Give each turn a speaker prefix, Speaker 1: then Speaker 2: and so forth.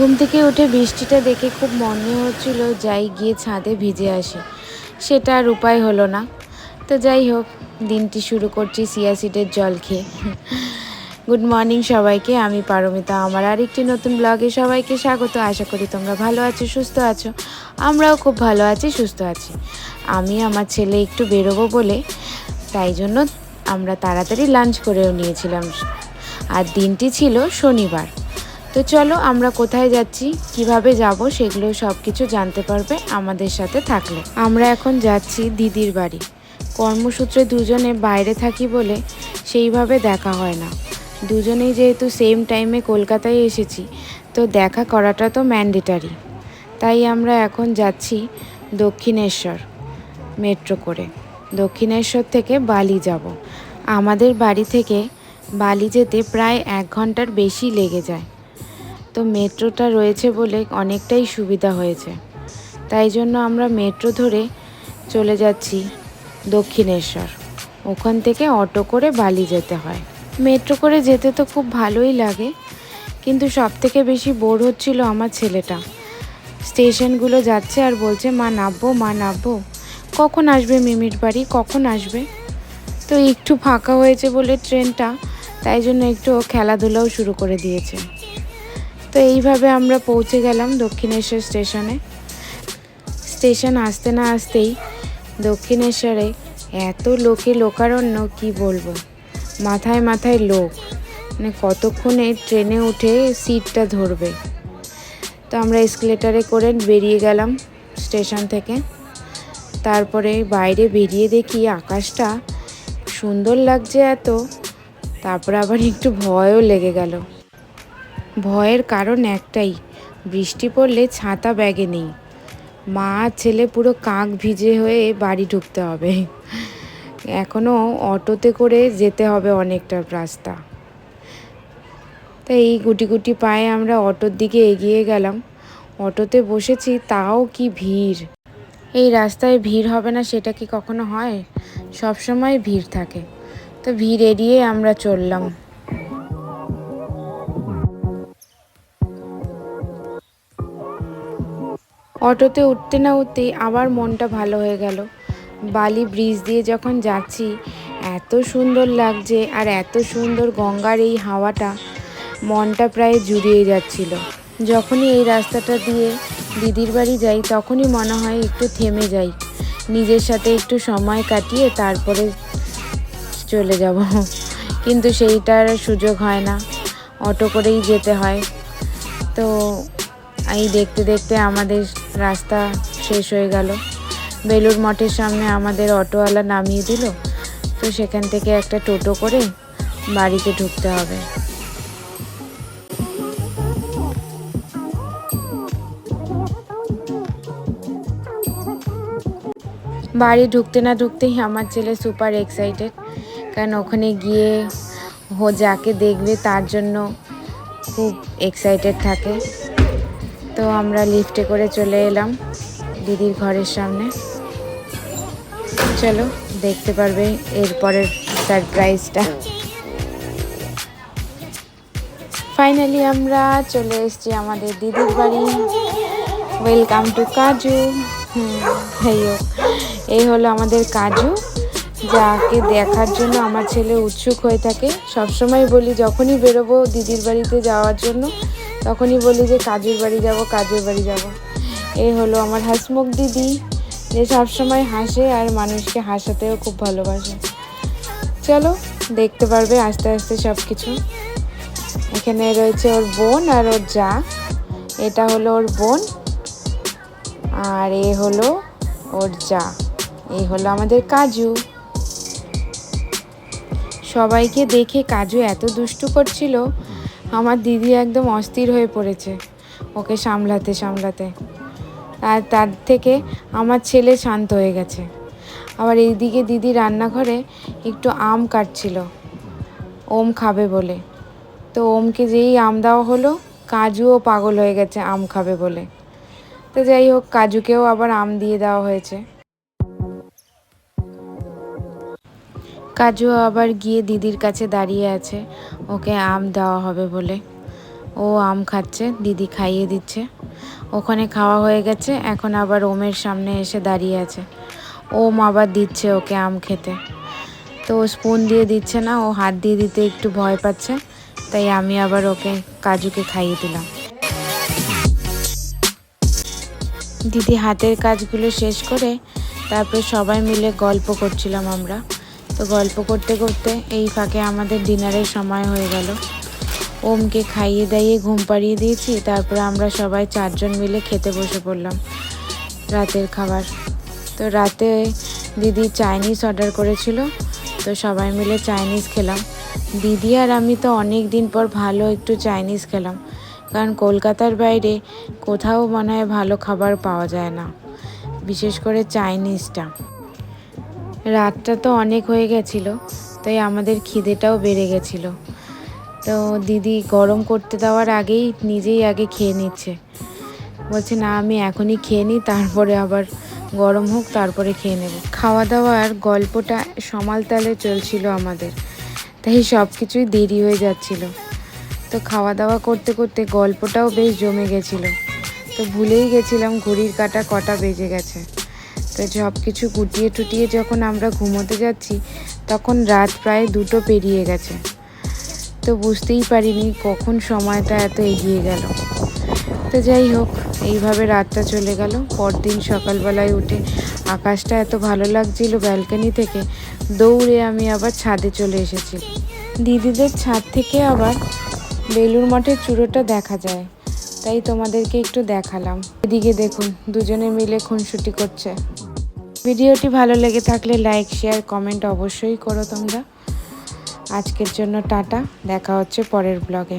Speaker 1: ঘুম থেকে উঠে বৃষ্টিটা দেখে খুব মনে হচ্ছিল যাই গিয়ে ছাদে ভিজে আসি। সেটা আর উপায় হলো না। তো যাই হোক, দিনটি শুরু করছি সিয়াসিডের জল খেয়ে। গুড মর্নিং সবাইকে, আমি পারমিতা। আমার আরেকটি নতুন ব্লগে সবাইকে স্বাগত। আশা করি তোমরা ভালো আছো, সুস্থ আছো। আমরাও খুব ভালো আছি, সুস্থ আছি। আমি আমার ছেলে একটু বেরোবো বলে, তাই জন্য আমরা তাড়াতাড়ি লাঞ্চ করেও নিয়েছিলাম। আর দিনটি ছিল শনিবার। তো চলো আমরা কোথায় যাচ্ছি, কীভাবে যাব সেগুলো সব কিছু জানতে পারবে আমাদের সাথে থাকলে। আমরা এখন যাচ্ছি দিদির বাড়ি। কর্মসূত্রে দুজনে বাইরে থাকি বলে সেইভাবে দেখা হয় না। দুজনেই যেহেতু সেম টাইমে কলকাতায় এসেছি, তো দেখা করাটা তো ম্যান্ডেটারি তাই আমরা এখন যাচ্ছি দক্ষিণেশ্বর মেট্রো করে। দক্ষিণেশ্বর থেকে বালি যাব। আমাদের বাড়ি থেকে বালি যেতে প্রায় এক ঘণ্টার বেশি লেগে যায়। তো মেট্রোটা রয়েছে বলে অনেকটাই সুবিধা হয়েছে। তাই জন্য আমরা মেট্রো ধরে চলে যাচ্ছি দক্ষিণেশ্বর। ওখান থেকে অটো করে বালি যেতে হয়। মেট্রো করে যেতে তো খুব ভালোই লাগে, কিন্তু সব থেকে বেশি বোর হচ্ছিল আমার ছেলেটা। স্টেশনগুলো যাচ্ছে আর বলছে, মা, নামবো মা, নামবো। কখন আসবে মিমির বাড়ি? কখন আসবে? তো একটু ফাঁকা হয়েছে বলে ট্রেনটা, তাই জন্য একটু খেলাধুলাও শুরু করে দিয়েছে। তো এইভাবে আমরা পৌঁছে গেলাম দক্ষিণেশ্বর স্টেশনে। স্টেশন আসতে না আসতেই দক্ষিণেশ্বরে এত লোকে লোকারণ্য, কি বলব? মাথায় মাথায় লোক। মানে কতক্ষণে ট্রেনে উঠে সিটটা ধরবে। তো আমরা এসকেলেটারে করে বেরিয়ে গেলাম স্টেশন থেকে। তারপরে বাইরে বেরিয়ে দেখি আকাশটা সুন্দর লাগছে এত। তারপরে আবার একটু ভয়ও লেগে গেল। ভয়ের কারণ একটাই, বৃষ্টি পড়লে ছাতা ব্যাগে নেই। মা ছেলে পুরো কাক ভিজে হয়ে বাড়ি ঢুকতে হবে। এখনও অটোতে করে যেতে হবে অনেকটা রাস্তা। তাই এই গুটি গুটি পায়ে আমরা অটোর দিকে এগিয়ে গেলাম। অটোতে বসেছি, তাও কি ভিড়? এই রাস্তায় ভিড় হবে না সেটা কি কখনো হয়? সব সময় ভিড় থাকে। তো ভিড় এড়িয়ে আমরা চললাম। অটোতে উঠতে না উঠতেই আবার মনটা ভালো হয়ে গেল। বালি ব্রিজ দিয়ে যখন যাচ্ছি, এত সুন্দর লাগছে আর এত সুন্দর গঙ্গার এই হাওয়াটা মনটা প্রায় জুড়িয়ে যাচ্ছিল। যখনই এই রাস্তাটা দিয়ে দিদির বাড়ি যাই, তখনই মনে হয় একটু থেমে যাই। নিজের সাথে একটু সময় কাটিয়ে তারপরে চলে যাব। কিন্তু সেইটার সুযোগ হয় না। অটো করেই যেতে হয়। তো এই দেখতে দেখতে আমাদের রাস্তা শেষ হয়ে গেল। বেলুর মঠের সামনে আমাদের অটোওয়ালা নামিয়ে দিল। তো সেখান থেকে একটা টোটো করে বাড়িতে ঢুকতে হবে। বাড়ি ঢুকতে না ঢুকতেই আমার ছেলে সুপার এক্সাইটেড কারণ ওখানে গিয়ে ও যাকে দেখবে তার জন্য খুব এক্সাইটেড থাকে। তো আমরা লিফটে করে চলে এলাম দিদির ঘরের সামনে। চলো, দেখতে পারবে এরপরের সারপ্রাইজটা ফাইনালি আমরা চলে এসেছি আমাদের দিদির বাড়ি। ওয়েলকাম টু কাজু। যাই এই হলো আমাদের কাজু, যাকে দেখার জন্য আমার ছেলে উৎসুক হয়ে থাকে। সবসময় বলি, যখনই বেরোবো দিদির বাড়িতে যাওয়ার জন্য তখনই বলি যে কাজের বাড়ি যাব, কাজুর বাড়ি যাব। এই হলো আমার হাসমুখ দিদি, যে সবসময় হাসে আর মানুষকে হাসাতেও খুব ভালোবাসে। চলো, দেখতে পারবে আস্তে আস্তে সব কিছু এখানে রয়েছে ওর বোন আর ওর যা। এটা হলো ওর বোন আর এ হলো ওর যা। এই হলো আমাদের কাজু। সবাইকে দেখে কাজু এত দুষ্টু করছিল আমার দিদি একদম অস্থির হয়ে পড়েছে ওকে সামলাতে সামলাতে। আর তার থেকে আমার ছেলে শান্ত হয়ে গেছে। আবার এইদিকে দিদি রান্নাঘরে একটু আম কাটছিল। ওম খাবে বলে। তো ওমকে যেই আম দেওয়া হলো, কাজুও পাগল হয়ে গেছে, আম খাবে বলে। তো যাই হোক, কাজুকেও আবার আম দিয়ে দেওয়া হয়েছে। কাজু আবার গিয়ে দিদির কাছে দাঁড়িয়ে আছে। ওকে আম দেওয়া হবে বলে। ও আম খাচ্ছে, দিদি খাইয়ে দিচ্ছে। ওখানে খাওয়া হয়ে গেছে, এখন আবার ওমের সামনে এসে দাঁড়িয়ে আছে। ওম আবার দিচ্ছে ওকে আম খেতে। তো স্পুন দিয়ে দিচ্ছে না, ও হাত দিয়ে দিতে একটু ভয় পাচ্ছে, তাই আমি আবার ওকে কাজুকে খাইয়ে দিলাম। দিদি হাতের কাজগুলো শেষ করে তারপরে সবাই মিলে গল্প করছিলাম আমরা। তো গল্প করতে করতে এই ফাঁকে আমাদের ডিনারের সময় হয়ে গেল। ওমকে খাইয়ে দাইয়ে ঘুম পাড়িয়ে দিয়েছি, তারপরে আমরা সবাই চারজন মিলে খেতে বসে পড়লাম রাতের খাবার। তো রাতে দিদি চাইনিজ অর্ডার করেছিল, তো সবাই মিলে চাইনিজ খেলাম। দিদি আর আমি তো অনেক দিন পর ভালো একটু চাইনিজ খেলাম, কারণ কলকাতার বাইরে কোথাও মনে হয় ভালো খাবার পাওয়া যায় না, বিশেষ করে চাইনিজটা। রাতটা তো অনেক হয়ে গেছিল, তাই আমাদের খিদেটাও বেড়ে গেছিল। তো দিদি গরম করতে দেওয়ার আগেই নিজেই আগে খেয়ে নিচ্ছে। বলছে, না, আমি এখনই খেয়ে নিই, তারপরে আবার গরম হোক, তারপরে খেয়ে নেব। খাওয়া দাওয়ার গল্পটা সমাল তালে চলছিল আমাদের, তাই সব কিছুই দেরি হয়ে যাচ্ছিল। তো খাওয়া দাওয়া করতে করতে গল্পটাও বেশ জমে গেছিল। তো ভুলেই গেছিলাম, ঘড়ির কাটা কটা বেজে গেছে। তো সব কিছু গুটিয়ে টুটিয়ে যখন আমরা ঘুমোতে যাচ্ছি, তখন রাত প্রায় দুটো পেরিয়ে গেছে। তো বুঝতেই পারিনি কখন সময়টা এত এগিয়ে গেল। তো যাই হোক, এইভাবে রাতটা চলে গেল। পরদিন সকালবেলায় উঠে আকাশটা এত ভালো লাগছিল ব্যালকনি থেকে, দৌড়ে আমি আবার ছাদে চলে এসেছি। দিদিদের ছাদ থেকে আবার বেলুর মঠের চূড়োটা দেখা যায়। তাই তোমাদেরকে একটু দেখালাম। এদিকে দেখুন, দুজনে মিলে খুনসুটি করছে। ভিডিওটি ভালো লেগে থাকলে লাইক, শেয়ার, কমেন্ট অবশ্যই করো তোমরা। আজকের জন্য টাটা, দেখা হচ্ছে পরের ব্লগে।